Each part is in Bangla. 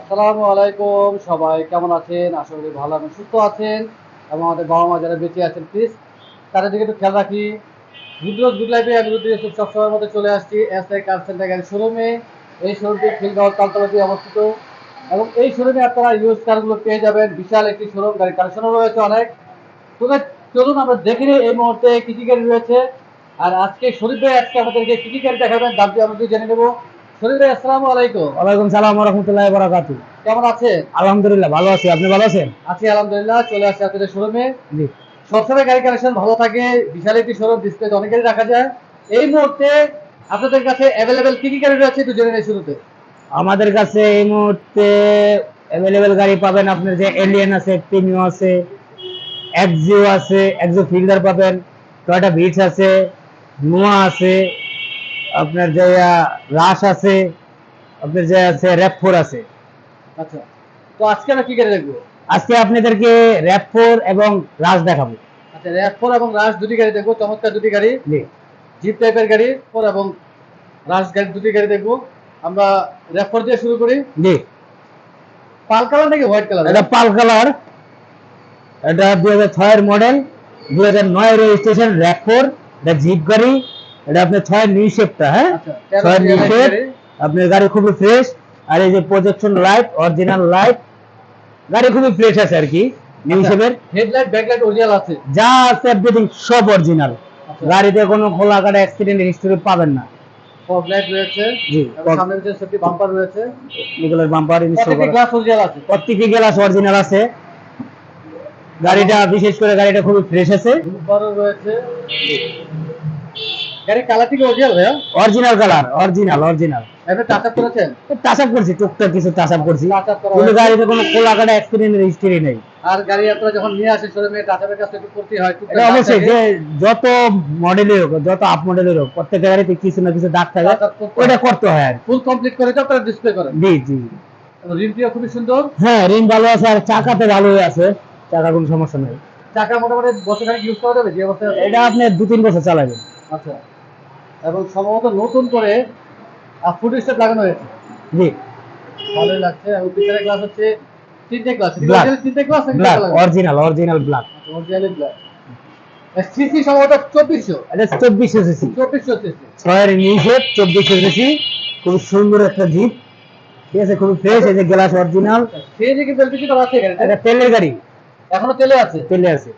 আসসালামু আলাইকুম, সবাই কেমন আছেন? আশা করি ভালো এবং সুস্থ আছেন এবং আমাদের বাবা মা যারা বেঁচে আছেন প্লিজ তাদের দিকে একটু খেয়াল রাখি। গুডরোজ গুড লাইফে আমি রুদ্র ইউসুফ সবসময়ের মধ্যে চলে আসছি এস আই কার সেন্টার গাড়ি শোরুমে এই শোরুমটি খিলগাঁও তালতলাতে অবস্থিত। এবং এই শোরুমে আপনারা ইউজ কারগুলো পেয়ে যাবেন। বিশাল একটি শোরুম গাড়ি কালেকশনও রয়েছে অনেক। তো চলুন আমরা দেখে নিই এই মুহূর্তে কি কি গাড়ি রয়েছে। আর আজকে শরীফ ভাই আজকে আমাদেরকে কি কি গাড়ি দেখাবেন, দামটি আমরা একটু জেনে নেব। ভাই আসসালামু আলাইকুম। ওয়ালাইকুম সালাম রহমতুল্লাহ বারাকাতু কেমন আছেন? আলহামদুলিল্লাহ ভালো আছি। আপনি ভালো আছেন? আছি আলহামদুলিল্লাহ। চলে আসছে আপনাদের শোরুমে জি। সবসময় গাড়ি কালেকশন ভালো থাকে বিশাল একটি শোরুম ডিসপ্লে অনেক গাড়ি রাখা যায়। এই মুহূর্তে আপনাদের কাছে কি কি গাড়ি রয়েছে একটু জেনে নেই শুরুতে। আমাদের কাছে এই মুহূর্তে অ্যাভেলেবেল গাড়ি পাবেন আপনার যে এলিয়ান আছে প্রিমিও আছে এক্সিও আছে এক্সিও ফিল্ডার পাবেন টয়টা বিটস আছে নোয়া আছে আপনার যে রাস আছে আপনার যে আছে র্যাপ ফোর আছে। আচ্ছা। তো আজকে আমরা কি গাড়ি দেখব? আজকে আপনাদেরকে র্যাপ ফোর এবং রাশ দেখাবো। আচ্ছা র্যাপ ফোর এবং রাশ দুটি গাড়ি দেখব চমৎকার দুটি গাড়ি। জিপ টাইপের গাড়ি ফোর এবং রাশ গাড়ি দুটি গাড়ি দেখব। আমরা র্যাপ ফোর দিয়ে শুরু করি। জি। পাল কালার নাকি হোয়াইট কালার? এটা পাল কালার। এটা দুই হাজার ছয়ের মডেল দুই হাজার নয় রেজিস্ট্রেশন র্যাপ ফোর এটা জিপ গাড়ি। এটা আপনার ছয়ের নিউ শেপটা হ্যাঁ? আচ্ছা ছয়ের নিউ শেপ আপনার গাড়ি খুবই ফ্রেশ আর এই যে প্রজেকশন লাইট অরিজিনাল লাইট গাড়ি খুবই ফ্রেশ আছে আর কি নিউ শেপের হেডলাইট ব্যাকলাইট অরিজিনাল আছে যা আছে? এভরিথিং সব অরিজিনাল আচ্ছা। গাড়িতে কোনো খোলা কাটা অ্যাক্সিডেন্ট হিস্টোরি পাবেন না। ফগ লাইট রয়েছে জি সামনে রয়েছে সেফটি বাম্পার রয়েছে। নিকলের বাম্পার ইনস্টল করা গ্লাস অরিজিনাল আছে। প্রত্যেকটি গ্লাস অরিজিনাল আছে। গাড়িটা বিশেষ করে গাড়িটা খুবই ফ্রেশ আছে। রয়েছে। গাড়ির থেকে অরিজিনাল ভাইয়া? অরিজিনাল কালার অরিজিনাল অরিজিনাল আপনি টাচ আপ করেছেন? টাচ আপ করছি টুকটাক কিছু টাচ আপ করছি। টাচ আপ করা কিন্তু গাড়িতে কোনো খোলা কাটা হিস্টরি নেই। আর গাড়ি আপনারা যখন নিয়ে আসেন শোরুমে টাচ আপের কাছে একটু করতে হয় এটা অবশ্যই যে যত মডেলের হোক যত আপ মডেলের হোক প্রত্যেকটা গাড়িতে কিছু না কিছু দাগ থাকে আপ করতে হয়। আর ফুল কমপ্লিট করে তো আপনারা ডিসপ্লে করেন। জি জি। রিমটিও খুবই সুন্দর। হ্যাঁ রিম ভালো আছে আর চাকাতে ভালোই আছে। চাকা কোনো সমস্যা নেই। চাকা মোটামুটি বছর খানিক ইউজ করা যাবে? যে অবস্থায় এটা আপনি দু তিন বছর চালাবেন। আচ্ছা। এবং সম্ভবত নতুন করে ফুড স্টেপ লাগানো হয়েছে। জি। ভালোই লাগছে। এবং পিছনের গ্লাস হচ্ছে তিনটে গ্লাস তিনটে glass original original black originally black CC সম্ভবত চব্বিশশো। এটা চব্বিশশো সিসি চব্বিশশো সিসি ছয়ের নিউজের চব্বিশশো সিসি খুব সুন্দর একটা জিপ। ঠিক আছে ফ্রেশ এই যে গ্লাস অরিজিনাল সিএনজি কিন্তু এলপিজি করা আছে গাড়িতে এটা তেলের গাড়ি। এখনও তেলে আছে? তেলে আছে।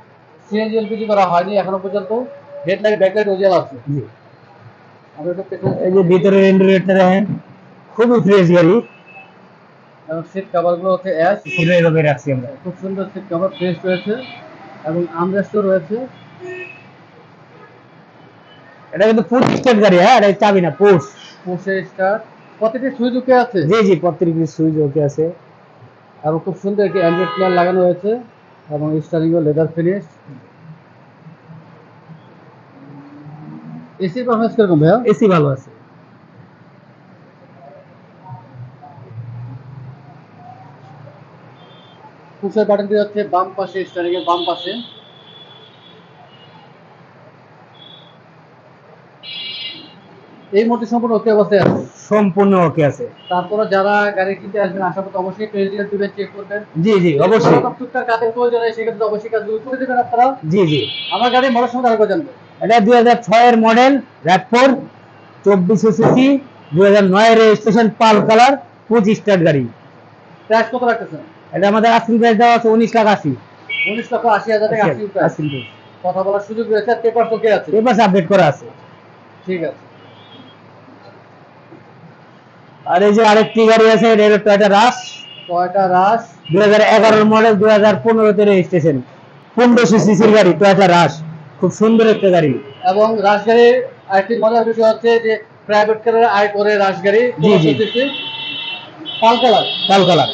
সিএনজি এলপিজি করা হয়নি এখনও পর্যন্ত? হেডলাইট ব্যাকলাইট ওজিয়াল আছে জি। এই যে ভিতরে ইন্টারিয়রটা দেখেন খুবই ফ্রেশ গাড়ি। এবং সিট কভারগুলো হচ্ছে অ্যাশ পুরো এভাবে রাখছি আমরা। খুব সুন্দর সিট কভার ফ্রেশ রয়েছে। এবং আমরেস্টও রয়েছে। এটা কিন্তু ফুল স্টার্ট গাড়ি হ্যাঁ? এটা চাবি না পোর্স পোর্সে স্টার প্রতিটি সুইচ ওকে আছে। জি জি প্রত্যেকটি সুইচ ওকে আছে। এবং খুব সুন্দর একটি অ্যান্ড্রয়েড প্লেয়ার লাগানো হয়েছে। এবং স্টারিং লেদার ফিনিশ এসির পারফরমেন্স কীরকম ভাইয়া? এসি ভালো আছে। পুষের বাটনটি হচ্ছে বাম পাশে স্টারিং এর বাম পাশে। এই মুহূর্তে সম্পূর্ণ ওকে অবস্থায় আছে? সম্পূর্ণ ওকে আছে। তারপরে যারা গাড়ি কিনতে আসবেন আশা করতে অবশ্যই দিবেন চেক করবেন। জি জি অবশ্যই। টুকটাক কাজের প্রয়োজন হয় সেক্ষেত্রে অবশ্যই কাজগুলো করে দেবেন আপনারা। জি জি। আমার গাড়ি মডেল সঙ্গে আরেকবার জানবেন এটা দুই হাজার ছয়ের মডেল চব্বিশশো সিসি দুই হাজার নয় রেজিস্ট্রেশন পাল কালার পঁচিশ স্টার্ট গাড়ি। প্রাইস কত রাখতেছেন? এটা আমাদের আশি প্রাইস দেওয়া আছে উনিশ লাখ আশি। উনিশ লক্ষ আশি হাজার টাকা আশি কথা বলার সুযোগ রয়েছে আর পেপার তোকে আছে? পেপার আপডেট করা আছে। ঠিক আছে। আর এই যে আরেকটি গাড়ি আছে এটা হলো টয়টা রাশ টয়টা রাশ দুই হাজার এগারোর মডেল দুই হাজার পনেরোতে রেজিস্ট্রেশন পনেরোশো সিসির গাড়ি টয়টা রাশ খুব সুন্দর একটা গাড়ি। এবং রাজগাড়ির আরেকটি মজার বিষয় হচ্ছে যে প্রাইভেট কারের আয় করে রাজগাড়ি জি, জি। Pearl colour. Pearl colour.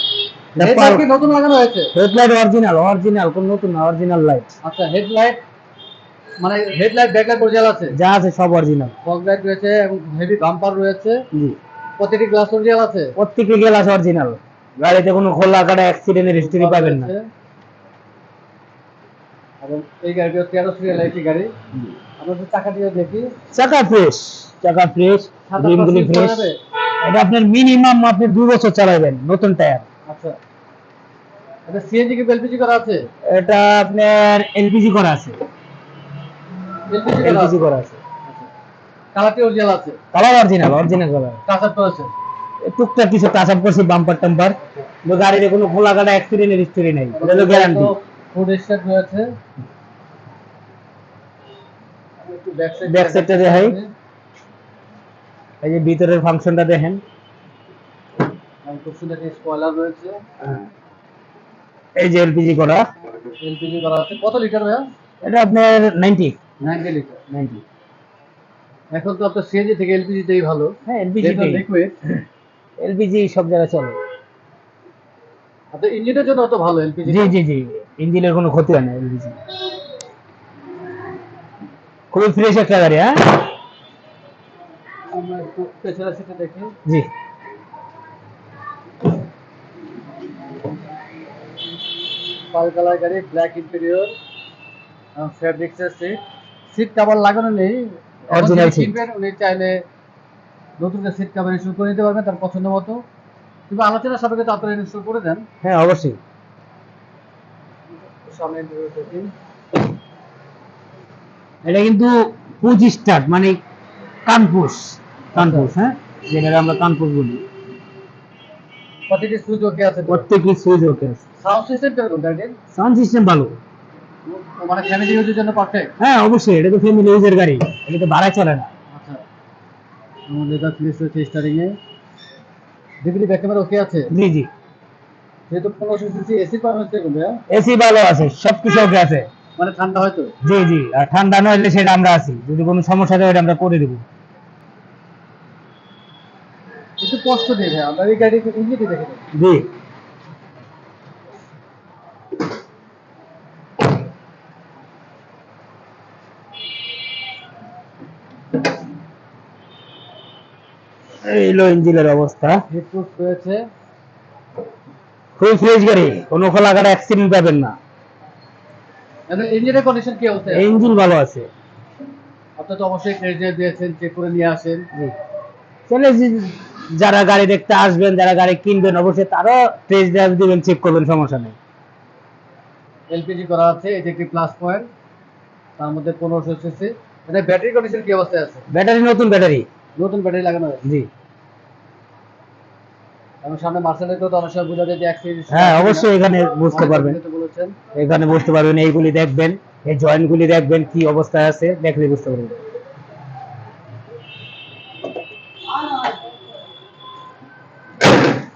Headlight কি নতুন লাগানো হয়েছে? হেডলাইট অরিজিনাল অরিজিনাল কোন নতুন না অরিজিনাল লাইট আচ্ছা হেডলাইট মানে হেডলাইট ব্যাকলাইট অরিজিনাল আছে? যা আছে সব অরিজিনাল ফগ লাইট রয়েছে এবং হেভি বাম্পার রয়েছে। জি। প্রতিটি গ্লাস অরিজিনাল আছে? প্রত্যেকটি গ্লাস অরিজিনাল গাড়িতে কোনো খোলা কাটা অ্যাক্সিডেন্টের হিস্টরি পাবেন না। এবং এই গাড়িটি তেরো সিরিয়াল একটি গাড়ি। আমরা একটু চাকা দেখি। চাকা ফ্রেশ চাকা ফ্রেশ রিমগুলি ফ্রেশ এটা আপনার মিনিমাম আপনি দুই বছর চালাবেন নতুন টায়ার আচ্ছা। এটা সিএনজি কি এলপিজি করা আছে? এটা আপনার এলপিজি করা আছে। এলপিজি করা আছে? কালারটি অরিজিনাল আছে? Colour original original colour touch করেছে? টুকটাক কিছু টাচ আপ করছি বাম্পার টাম্পার গাড়িতে কোনো খোলা কাটা অ্যাক্সিডেন্টের হিস্টোরি নেই। এটা গ্যারান্টি ফুড স্টার্ট রয়েছে। ব্যাক সাইড Back side টা দেখাই। এই যে ভিতরের ফাংশনটা দেখেন। খুব সুন্দর একটা স্পয়লার রয়েছে। এই যে এলপিজি করা। এলপিজি করা আছে। কত লিটার ভাইয়া? এটা আপনার নাইনটি 90 লিটার নাইনটি এখন তো আপনার সিএনজি থেকে এলপিজি তেই ভালো। হ্যাঁ এলপিজি লিকুইড এলপিজি সব জায়গায় চলে। আপনার ইঞ্জিনের জন্য অত ভালো এলপিজি জি জি জি। ইঞ্জিনের কোনো ক্ষতি হয় না এলপিজি খুবই ফ্রেশ একটা গাড়ি হ্যাঁ? সিটে জি। পাল কালার গাড়ি ব্ল্যাক ইন্টেরিয়র ফ্যাব্রিক্স এর সিট সিট কভার লাগানো নেই। Seat। কিনবেন উনি চাইলে নতুন সিট কভার ইনস্টল করে নিতে পারবেন তার পছন্দ মতো। কিন্তু আলোচনা সাপেক্ষে তো আপনারা ইনস্টল করে দেন। হ্যাঁ অবশ্যই। এটা কিন্তু পুজ স্টার্ট মানে কানপুস কানপুস হ্যাঁ যেটাকে আমরা বলি প্রতিটি সুইচ ওকে আছে প্রত্যেকই সুইচ ওকে আছে সাউন্ড সিস্টেম গাড়ির সাউন্ড সিস্টেম ভালো মানে ফ্যামিলি ইউজের জন্য পারফেক্ট হ্যাঁ অবশ্যই এটা তো ফ্যামিলি ইউজের গাড়ি এটা তো ভাড়ায় চলে না আচ্ছা আমাদের হচ্ছে স্টারিং এ ডিগ্রি ব্যাক ক্যামেরা ওকে আছে জি জি যেহেতু পনেরোশো সিসি এসি পারফেক্ট কীরকম এসি ভালো আছে সবকিছু ওকে আছে। মানে ঠান্ডা হয়তো জি জি আর ঠান্ডা নইলে সেটা আমরা আছি। যদি কোনো সমস্যা হয় আমরা করে দেবো। একটু কষ্ট দিয়ে আমরা এই গাড়ি ইঞ্জিনটি দেখে জি। এই লো ইঞ্জিনের অবস্থা। রয়েছে। খুবই ফ্রেশ গাড়ি কোনো খোলা কাটা অ্যাক্সিডেন্ট পাবেন না। ইঞ্জিনের কন্ডিশন কি অবস্থা? ইঞ্জিন ভালো আছে। আপনি তো অবশ্যই ক্রেডিট দিয়েছেন চেক করে নিয়ে আসেন। চলে যারা গাড়ি দেখতে আসবেন যারা গাড়ি কিনবেন অবশ্যই তারও টেস্ট ড্রাইভ দিবেন চেক করবেন সমস্যা নেই। এলপিজি করা আছে এটি একটি প্লাস পয়েন্ট তার মধ্যে পনেরোশো সিসি এটা ব্যাটারি কন্ডিশন কি অবস্থায় আছে? ব্যাটারি নতুন ব্যাটারি নতুন ব্যাটারি লাগানো হয়েছে। জি। এবং সামনে মার্সেলের তো অনেক সময় বোঝা যায় যে অ্যাক্সিডেন্ট হ্যাঁ অবশ্যই এখানে বুঝতে পারবেন। এখানে বুঝতে পারবেন এইগুলি দেখবেন এই জয়েন্ট দেখবেন কি অবস্থায় আছে দেখলে বুঝতে পারবেন।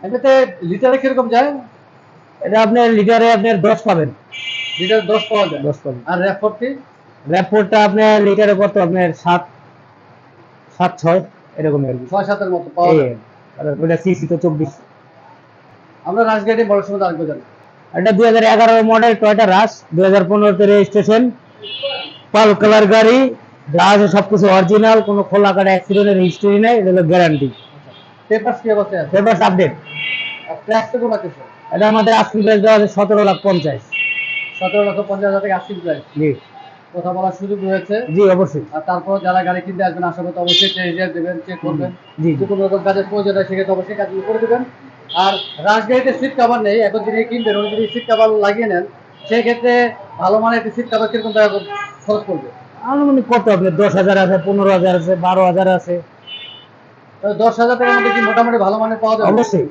এটাতে লিটারে কীরকম যায়? এটা আপনার লিটারে আপনার দশ পাবেন। লিটার দশ পাওয়া যায়। দশ পাবেন। আর র্যাপ ফোরটি র্যাপোর্টটা আপনার লিটারে কত? আপনার সাত সাত ছয় এরকম আর কি। ছয় সাতের মতো পাওয়া যায়। ওটা সিসি তো চব্বিশ। আমরা রাজগাড়ি বড় সময় আরেকবার জানি। এটা দুই হাজার এগারো মডেল টয়টা রাস দুই হাজার পনেরোতে রেজিস্ট্রেশন পাল কালার গাড়ি আছে সবকিছু অরিজিনাল কোনো খোলা কাটা অ্যাক্সিডেন্টের হিস্টরি নেই এটা হলো গ্যারান্টি পেপারস কি অবস্থায় আছে? পেপারস আপডেট প্রাইস তো এটা আমাদের আজকে প্রাইস দেওয়া আছে সতেরো লাখ পঞ্চাশ। সতেরো লক্ষ পঞ্চাশ হাজার থেকে আশি প্রাইস জি। কথা বলার সুযোগ রয়েছে। জি অবশ্যই। আর তারপর যারা গাড়ি কিনতে আসবেন আশা করতে অবশ্যই ক্রেডিট দেবেন চেক করবেন। জি। যদি কোনো রকম কাজের প্রয়োজন হয় সেক্ষেত্রে অবশ্যই কাজগুলো করে দেবেন। আর রাজগাড়িতে সিট কভার নেই এখন যিনি কিনবেন উনি যদি সিট কভার লাগিয়ে নেন সেই ক্ষেত্রে ভালো মানের একটি সিট কভার কীরকম টাকা খরচ করবে? আনুমানিক কত আপনার দশ হাজার আছে পনেরো হাজার আছে বারো হাজার আছে। তো দশ হাজার টাকার মধ্যে কি মোটামুটি ভালো মানের পাওয়া যাবে? অবশ্যই।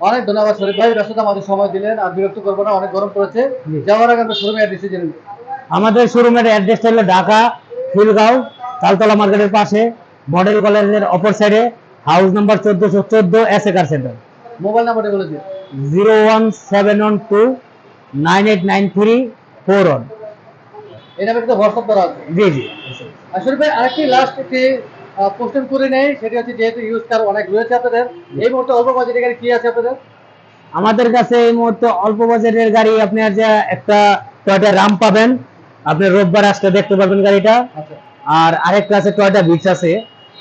অনেক ধন্যবাদ শরীফ ভাই। ব্যস্ততা আমাদের সময় দিলেন আর বিরক্ত করব না অনেক গরম পড়েছে। যাওয়ার আগে আমরা শোরুমে অ্যাড্রেসে জেনে। আমাদের শোরুমের অ্যাড্রেসটা হলো ঢাকা ফুলগাঁও তালতলা মার্কেটের পাশে মডেল কলেজের অপর সাইডে হাউস নাম্বার চোদ্দশো চোদ্দ এস কার সেন্টার মোবাইল নাম্বারটা বলে দিন zero one seven one two nine eight nine three four one. এটা কিন্তু হোয়াটসঅ্যাপ করা আছে। জি জি। শরীফ ভাই আরেকটি লাস্ট একটি কোশ্চেন করে নেই সেটি হচ্ছে যেহেতু ইউজ কার অনেক রয়েছে আপনাদের এই মুহূর্তে অল্প বাজেটের গাড়ি কি আছে আপনাদের? আমাদের কাছে এই মুহূর্তে অল্প বাজেটের গাড়ি আপনার যে একটা টয়টা রাম পাবেন। আপনি রোববার আসতে দেখতে পারবেন গাড়িটা। আচ্ছা। আর আরেকটা আছে টয়টা বিচ আছে।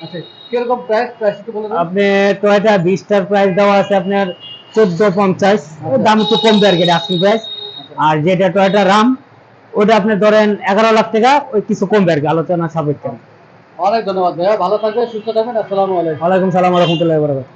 আচ্ছা কীরকম প্রাইস প্রাইস একটু বলে আপনি টয়টা বিশটার প্রাইস দেওয়া আছে আপনার চোদ্দ পঞ্চাশ। দাম একটু কমবে আর কি আসল প্রাইস আর যেটা টয়টা রাম ওটা আপনি ধরেন এগারো লাখ টাকা ওই কিছু কমবে আর কি আলোচনা সাপেক্ষে। অনেক ধন্যবাদ ভাইয়া ভালো থাকবেন সুস্থ থাকবেন আসসালামু আলাইকুম। ওয়ালাইকুম সালাম রহমতুল্লাহ বরকাত